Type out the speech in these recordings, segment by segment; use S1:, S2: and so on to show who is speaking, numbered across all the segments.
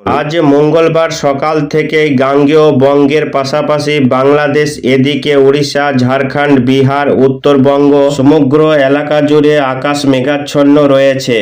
S1: আজ মঙ্গলবার সকাল থেকেই গাঙ্গেয় বঙ্গের পাশাপাশি বাংলাদেশ, এদিকে উড়িষ্যা ঝাড়খণ্ড, বিহার, উত্তরবঙ্গ, সমগ্র এলাকা জুড়ে আকাশ মেঘাচ্ছন্ন রয়েছে।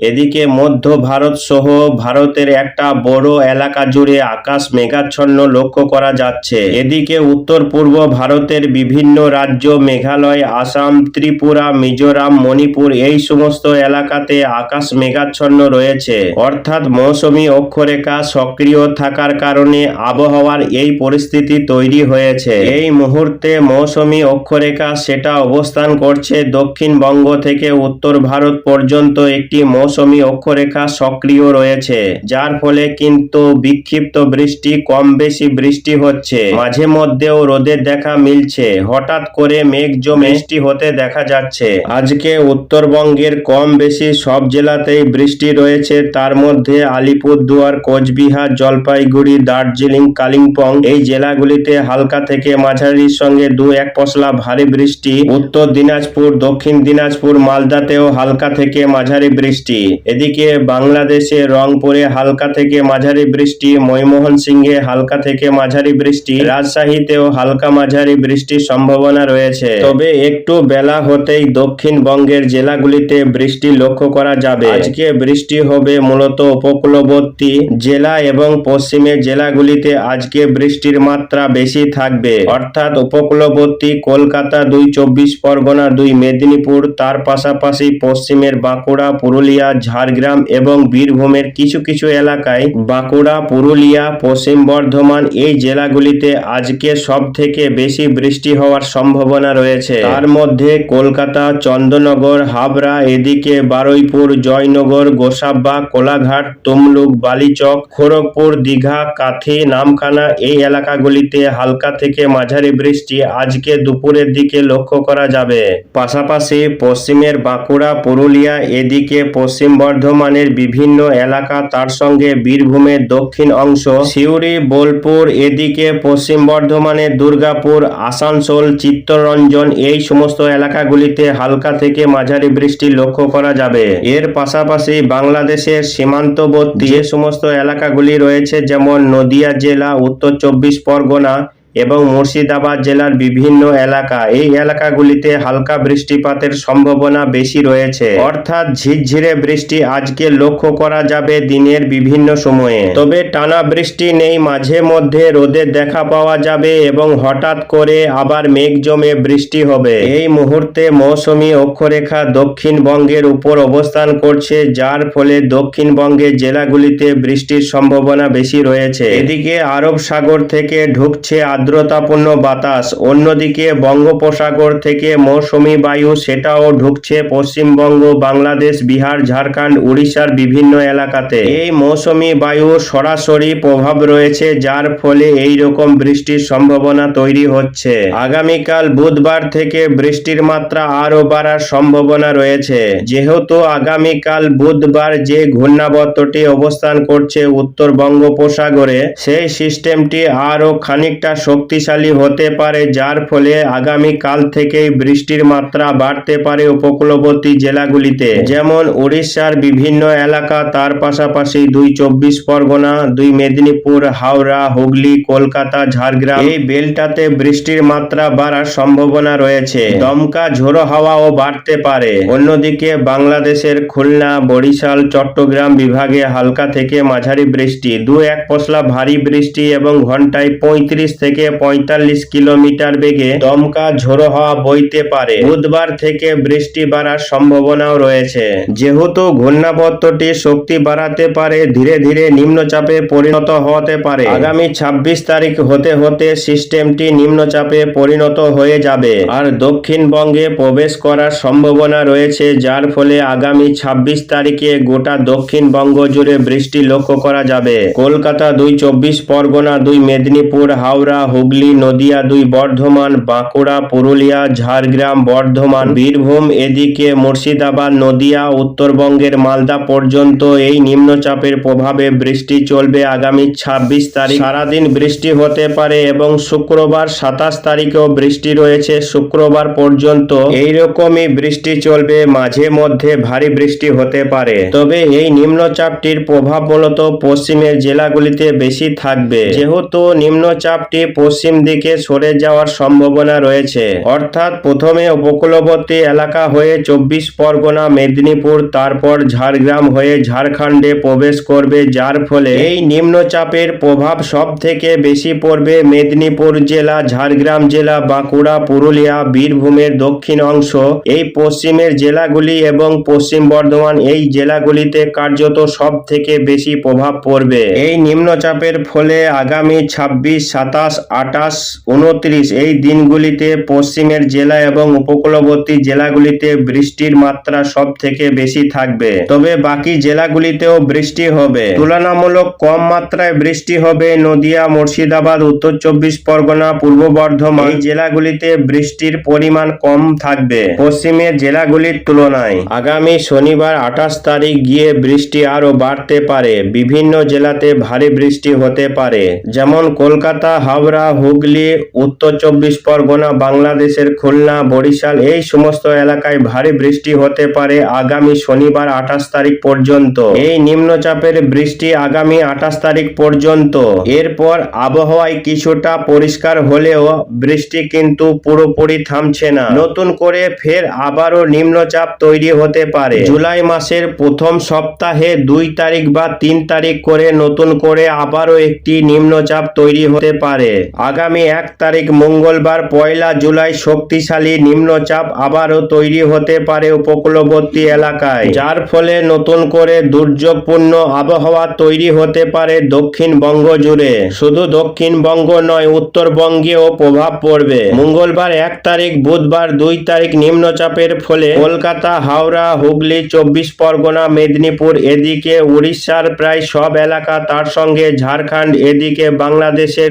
S1: এদিকে মধ্য ভারত সহ ভারতের একটা বড় এলাকা জুড়ে আকাশ মেঘাচ্ছন্ন লক্ষ্য করা যাচ্ছে। এদিকে উত্তর পূর্ব ভারতের বিভিন্ন রাজ্য, মেঘালয়, আসাম, ত্রিপুরা, মিজোরাম, মণিপুর এই সমস্ত এলাকাতে আকাশ মেঘাচ্ছন্ন রয়েছে। অর্থাৎ মৌসুমী অক্ষরেখা সক্রিয় থাকার কারণে আবহাওয়ার এই পরিস্থিতি তৈরি হয়েছে। এই মুহূর্তে মৌসুমী অক্ষরেখা সেটা অবস্থান করছে দক্ষিণবঙ্গ থেকে উত্তর ভারত পর্যন্ত একটি মৌসুমী অক্ষরেখা সক্রিয় রয়েছে, যার ফলে কিন্তু বিক্ষিপ্ত বৃষ্টি, কম বেশি বৃষ্টি হচ্ছে। মাঝে মধ্যেও রোদের দেখা মিলছে, হঠাৎ করে মেঘ জমে বৃষ্টি হতে দেখা যাচ্ছে। আজকে উত্তরবঙ্গের কম বেশি সব জেলাতেই বৃষ্টি রয়েছে, তার মধ্যে আলিপুরদুয়ার, কোচবিহার, জলপাইগুড়ি, দার্জিলিং, কালিম্পং, এই জেলাগুলিতে হালকা থেকে মাঝারির সঙ্গে দু এক পশলা ভারী বৃষ্টি। উত্তর দিনাজপুর, দক্ষিণ দিনাজপুর, মালদাতেও হালকা থেকে মাঝারি বৃষ্টি। এদিকে বাংলাদেশে রংপুরে হালকা থেকে মাঝারি বৃষ্টি ময়মোহন সিংহে হালকা থেকে মাঝারি বৃষ্টি, রাজশাহীতেও হালকা মাঝারি বৃষ্টির সম্ভাবনা রয়েছে। তবে একটু বেলা হতেই দক্ষিণবঙ্গের জেলাগুলিতে বৃষ্টি লক্ষ্য করা যাবে। আজকে বৃষ্টি হবে মূলত উপকূলবর্তী জেলা এবং পশ্চিমের জেলাগুলিতে আজকে বৃষ্টির মাত্রা বেশি থাকবে। অর্থাৎ উপকূলবর্তী কলকাতা দুই চব্বিশ পরগনা দুই মেদিনীপুর, তার পাশাপাশি পশ্চিমের বাঁকুড়া, পুরুলিয়া ঝাড়গ্রাম এবং বীরভূমের কিছু কিছু এলাকায় বাঁকুড়া, পুরুলিয়া, পশ্চিম বর্ধমান এই জেলাগুলিতে আজকে সব থেকে বেশি বৃষ্টি হওয়ার সম্ভাবনা রয়েছে। তার মধ্যে কলকাতা চন্দ্রনগর হাবড়া, এদিকে বারুইপুর, জয়নগর গোসাবা কোলাঘাট, তমলুক, বালিচক, খড়গপুর, দীঘা, কাথি, নামখানা এই এলাকাগুলিতে হালকা থেকে মাঝারি বৃষ্টি আজকে দুপুরের দিকে লক্ষ্য করা যাবে। পাশাপাশি পশ্চিমের বাঁকুড়া, পুরুলিয়া, এদিকে পশ্চিম বর্ধমানের বিভিন্ন এলাকা তার সঙ্গে বীরভূমের দক্ষিণ অংশ। সিউড়ি, বোলপুর, এদিকে পশ্চিম বর্ধমানের দুর্গাপুর, আসানসোল, চিত্তরঞ্জন এই সমস্ত এলাকাগুলিতে হালকা থেকে মাঝারি বৃষ্টি লক্ষ্য করা যাবে। এর পাশাপাশি বাংলাদেশের সীমান্তবর্তী যে সমস্ত এলাকাগুলি রয়েছে, যেমন নদিয়া জেলা, উত্তর চব্বিশ পরগনা এবং মুর্শিদাবাদ জেলার বিভিন্ন এলাকা। এই এলাকাগুলিতে হালকা বৃষ্টিপাতের সম্ভাবনা বেশি রয়েছে। অর্থাৎ ঝিরঝিরে বৃষ্টি আজকে লক্ষ্য করা যাবে দিনের বিভিন্ন সময়ে। তবে টানা বৃষ্টি নেই, মাঝে মধ্যে রোদে দেখা পাওয়া যাবে এবং হঠাৎ করে আবার মেঘ জমে বৃষ্টি হবে। এই মুহূর্তে মৌসুমী অক্ষরেখা দক্ষিণবঙ্গের উপর অবস্থান করছে, যার ফলে দক্ষিণবঙ্গের জেলাগুলিতে বৃষ্টির সম্ভাবনা বেশি রয়েছে। এদিকে আরব সাগর থেকে ঢুকছে আর্দ্রতাপূর্ণ বাতাস। অন্যদিকে বঙ্গোপসাগর থেকে মৌসুমী বায়ু সেটাও ঢুকছে পশ্চিমবঙ্গ, বাংলাদেশ, বিহার, ঝাড়খণ্ড, উড়িষ্যার বিভিন্ন এলাকাতে। এই মৌসুমী বায়ুর সরাসরি প্রভাব রয়েছে, যার ফলে এই রকম বৃষ্টির সম্ভাবনা তৈরি হচ্ছে। আগামীকাল বুধবার থেকে বৃষ্টির মাত্রা আরও বাড়ার সম্ভাবনা রয়েছে। যেহেতু আগামীকাল বুধবার যে ঘূর্ণাবর্তটি অবস্থান করছে উত্তর বঙ্গোপসাগরে, সেই সিস্টেমটি আরও খানিকটা শক্তিশালী হতে পারে, যার ফলে আগামী কাল থেকেই বৃষ্টির মাত্রা বাড়তে পারে উপকূলবর্তী জেলাগুলিতে। যেমন উড়িষ্যার বিভিন্ন এলাকা, তার পাশাপাশি দুই চব্বিশ পরগনা, দুই মেদিনীপুর, হাওড়া, হুগলি, কলকাতা, ঝাড়গ্রাম এই বেলটাতে বৃষ্টির মাত্রা বাড়ার সম্ভাবনা রয়েছে। দমকা ঝোড়ো হাওয়াও বাড়তে পারে। অন্যদিকে বাংলাদেশের খুলনা, বরিশাল, চট্টগ্রাম বিভাগে হালকা থেকে মাঝারি বৃষ্টি দু এক পশলা ভারী বৃষ্টি এবং ঘন্টায় পঁয়ত্রিশ থেকে পঁয়তাল্লিশ কিলোমিটার বেগে দমকা ঝোড়ো হাওয়া বইতে পারে। বুধবার থেকে বৃষ্টি বাড়ার সম্ভাবনাও রয়েছে। যেহেতু ঘূর্ণাবর্তটি শক্তি বাড়াতে পারে, ধীরে ধীরে নিম্নচাপে পরিণত হতে পারে। আগামী ছাব্বিশ তারিখ হতে হতে সিস্টেমটি নিম্নচাপে পরিণত হয়ে যাবে। আর দক্ষিণবঙ্গে প্রবেশ করার সম্ভাবনা রয়েছে, যার ফলে আগামী ছাব্বিশ তারিখে গোটা দক্ষিণবঙ্গ জুড়ে বৃষ্টি লক্ষ্য করা যাবে। কলকাতা দুই চব্বিশ, পরগনা দুই, মেদিনীপুর, হাওড়া হুগলি, নদিয়া দুই বর্ধমান, বাঁকুড়া, পুরুলিয়া, ঝাড়গ্রাম, বর্ধমান, বীরভূম, এদিকে মুর্শিদাবাদ, নদিয়া, উত্তরবঙ্গের মালদা পর্যন্ত এই নিম্নচাপের প্রভাবে বৃষ্টি চলবে আগামী ছাব্বিশ তারিখ। সারাদিন বৃষ্টি হতে পারে এবং শুক্রবার সাতাশ তারিখেও বৃষ্টি রয়েছে। শুক্রবার পর্যন্ত এইরকমই বৃষ্টি চলবে, মাঝে মধ্যে ভারী বৃষ্টি হতে পারে। তবে এই নিম্নচাপটির প্রভাব মূলত পশ্চিমের জেলাগুলিতে বেশি থাকবে। যেহেতু নিম্নচাপটি পশ্চিম দিকে সরে যাওয়ার সম্ভাবনা রয়েছে। অর্থাৎ প্রথমে উপকূলবর্তী এলাকা হয়ে চব্বিশ পরগনা, মেদিনীপুর, তারপর ঝাড়গ্রাম হয়ে ঝাড়খণ্ডে প্রবেশ করবে। যার ফলে এই নিম্নচাপের প্রভাব সব থেকে বেশি পড়বে মেদিনীপুর জেলা, ঝাড়গ্রাম জেলা, বাঁকুড়া, পুরুলিয়া, বীরভূমের দক্ষিণ অংশ। এই পশ্চিমের জেলাগুলি এবং পশ্চিম বর্ধমান এই জেলাগুলিতে কার্যত সব থেকে বেশি প্রভাব পড়বে। এই নিম্নচাপের ফলে আগামী ছাব্বিশ, সাতাশ আটাশ উনত্রিশ। এই দিনগুলিতে পশ্চিমের জেলা এবং উপকূলবর্তী জেলাগুলিতে বৃষ্টির মাত্রা সব থেকে বেশি থাকবে। তবে বাকি জেলাগুলিতেও বৃষ্টি হবে। তুলনামূলক কম মাত্রায় বৃষ্টি হবে নদিয়া, মুর্শিদাবাদ, উত্তর চব্বিশ পরগনা, পূর্ব বর্ধমান। জেলাগুলিতে বৃষ্টির পরিমাণ কম থাকবে পশ্চিমের জেলাগুলির তুলনায়। আগামী শনিবার আঠাশ তারিখ গিয়ে বৃষ্টি আরও বাড়তে পারে। বিভিন্ন জেলাতে ভারী বৃষ্টি হতে পারে। যেমন কলকাতা, হাওড়া হুগলি, উত্তর চব্বিশ পরগনা, বাংলাদেশের খুলনা, বরিশাল এই সমস্ত এলাকায় ভারী বৃষ্টি হতে পারে আগামী শনিবার আঠাশ তারিখ পর্যন্ত। এই নিম্নচাপের বৃষ্টি আগামী আঠাশ তারিখ পর্যন্ত। এরপর আবহাওয়ায় কিছুটা পরিষ্কার হলেও বৃষ্টি কিন্তু পুরোপুরি থামছে না। নতুন করে ফের আবারও নিম্নচাপ তৈরি হতে পারে। জুলাই মাসের প্রথম সপ্তাহে দুই তারিখ বা তিন তারিখ করে নতুন করে আবারও একটি নিম্নচাপ তৈরি হতে পারে। আগামী এক তারিখ মঙ্গলবার পয়লা জুলাই শক্তিশালী নিম্নচাপ আবারও তৈরি হতে পারে উপকূলবর্তী এলাকায়। যার ফলে নতুন করে দুর্যোগপূর্ণ আবহাওয়া তৈরি হতে পারে দক্ষিণবঙ্গ জুড়ে। শুধু দক্ষিণবঙ্গ নয়, উত্তরবঙ্গেও প্রভাব পড়বে। মঙ্গলবার এক তারিখ, বুধবার দুই তারিখ নিম্নচাপের ফলে কলকাতা, হাওড়া, হুগলি, চব্বিশ পরগনা, মেদিনীপুর এদিকে, উড়িষ্যার প্রায় সব এলাকা তার সঙ্গে ঝাড়খণ্ড এদিকে, বাংলাদেশের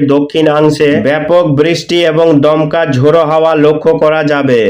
S1: দক্ষিণাংশে ব্যাপক বৃষ্টি এবং দমকা ঝোড়ো হাওয়া লক্ষ্য করা যাবে।